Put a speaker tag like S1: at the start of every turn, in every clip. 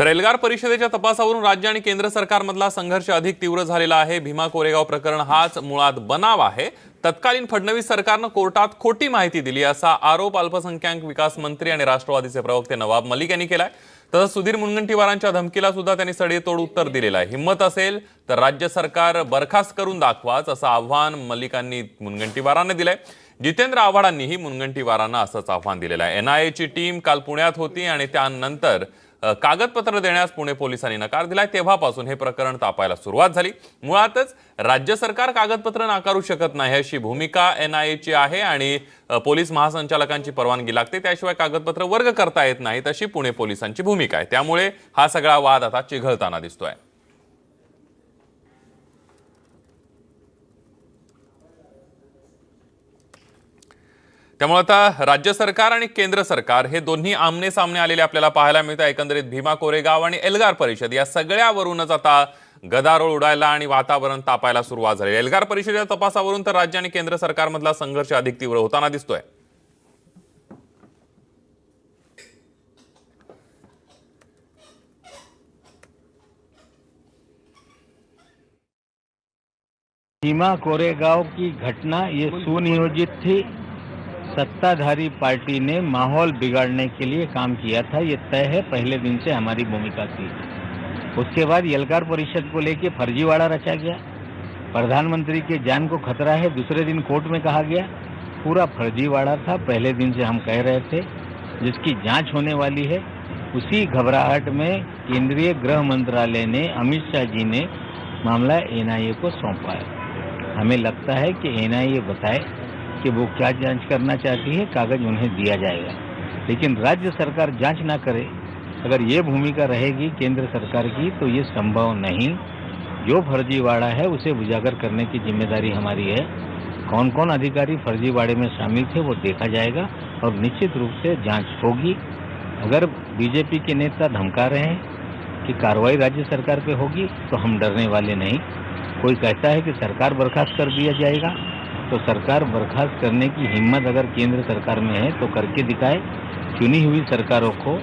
S1: तर एल्गार परिषदेच्या तपासावरून राज्य आणि केंद्र सरकारमधला संघर्ष अधिक तीव्र झालेला आहे. भीमा कोरेगाव प्रकरण हाच मुळात बनाव आहे. तत्कालीन फडणवीस सरकारनं कोर्टात खोटी माहिती दिली असा आरोप अल्पसंख्याक विकास मंत्री आणि राष्ट्रवादीचे प्रवक्ते नवाब मलिक यांनी केलाय. तसंच सुधीर मुनगंटीवारांच्या धमकीला सुद्धा त्यांनी सडेतोड उत्तर दिलेलं आहे. हिंमत असेल तर राज्य सरकार बरखास्त करून दाखवाच असं आव्हान मलिकांनी मुनगंटीवारांना दिलंय. जितेंद्र आव्हाडांनीही मुनगंटीवारांना असंच आव्हान दिलेलं आहे. एनआयएची टीम काल पुण्यात होती आणि त्यानंतर कागदपत्र देण्यास पुणे पोलिसांनी नकार दिलाय. तेव्हापासून हे प्रकरण तापायला सुरुवात झाली. मुळातच राज्य सरकार कागदपत्र नाकारू शकत नाही अशी भूमिका एनआयएची आहे आणि पोलीस महासंचालकांची परवानगी लागते. त्याशिवाय कागदपत्र वर्ग करता येत नाहीत अशी पुणे पोलिसांची भूमिका आहे. त्यामुळे हा सगळा वाद आता चिघळताना दिसतोय. त्यामुळे आता राज्य सरकार आणि केंद्र सरकार हे दोन्ही आमने सामने आलेले आपल्याला पाहायला मिळतं. एकंदरीत भीमा कोरेगाव आणि एल्गार परिषद या सगळ्यावरूनच आता गदारोळ उडायला आणि वातावरण तापायला सुरुवात झाली एल्गार परिषदेच्या तपासावरून तर राज्य आणि केंद्र सरकारमधला संघर्ष अधिक तीव्र होताना दिसतोय.
S2: भीमा कोरेगांव की घटना ये सुनियोजित थी। सत्ताधारी पार्टी ने माहौल बिगाड़ने के लिए काम किया था। ये तय है, पहले दिन से हमारी भूमिका थी। उसके बाद यलकार परिषद को लेके फर्जीवाड़ा रचा गया। प्रधानमंत्री के जान को खतरा है, दूसरे दिन कोर्ट में कहा गया। पूरा फर्जीवाड़ा था, पहले दिन से हम कह रहे थे। जिसकी जाँच होने वाली है, उसी घबराहट में केंद्रीय गृह मंत्रालय ने अमित शाह जी ने मामला एनआईए को सौंपा है। हमें लगता है कि एनआईए बताए कि वो क्या जाँच करना चाहती है, कागज़ उन्हें दिया जाएगा। लेकिन राज्य सरकार जाँच ना करे। अगर ये भूमिका रहेगी केंद्र सरकार की तो ये संभव नहीं। जो फर्जीवाड़ा है, उसे उजागर करने की ज़िम्मेदारी हमारी है। कौन कौन अधिकारी फर्जीवाड़े में शामिल थे, वो देखा जाएगा और निश्चित रूप से जाँच होगी। अगर बीजेपी के नेता धमका रहे हैं कि कार्रवाई राज्य सरकार पे होगी तो हम डरने वाले नहीं। कोई कहता है कि सरकार बर्खास्त कर दिया जाएगा। तो सरकार बर्खास्त करने की हिम्मत अगर केंद्र सरकार में है तो करके दिखाए। चुनी हुई सरकारों को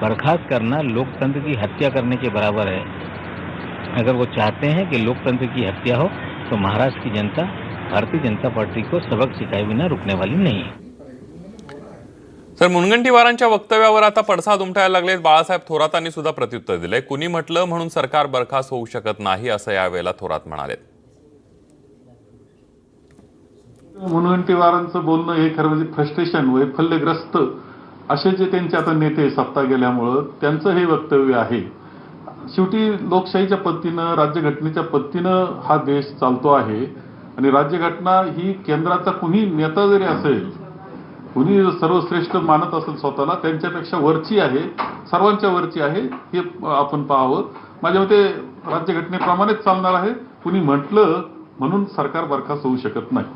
S2: बर्खास्त करना लोकतंत्र की हत्या करने के बराबर है। अगर वो चाहते हैं कि लोकतंत्र की हत्या हो तो महाराष्ट्र की जनता, भारतीय जनता पार्टी को सबक सिखाए बिना रुकने वाली नहीं। है
S1: तर मुनगंटीवारांच्या वक्तव्यावर आता पडसाद उमटायला लागलेत. बाळासाहेब थोरातांनी सुद्धा प्रत्युत्तर म्हटलं म्हणून सरकार बरखास्त होऊ शकत नाही
S3: मुनगंटीवारांचं बोलणं हे खरं म्हणजे फ्रस्ट्रेशन वैफल्यग्रस्त असे जे त्यांचे आता नेते सत्ता गेल्यामुळं त्यांचं हे वक्तव्य आहे. शेवटी लोकशाहीच्या पद्धतीनं राज्यघटनेच्या पद्धतीनं हा देश चालतो आहे. आणि राज्यघटना ही केंद्राचा कुणी नेता जरी असेल कुणी सर्वश्रेष्ठ मानत असेल स्वतःला त्यांच्यापेक्षा वरची आहे सर्वांच्या वरची आहे हे आपण पाहावं. माझ्या मते राज्यघटनेप्रमाणेच चालणार आहे. कुणी म्हटलं म्हणून सरकार बरखास्त होऊ शकत नाही.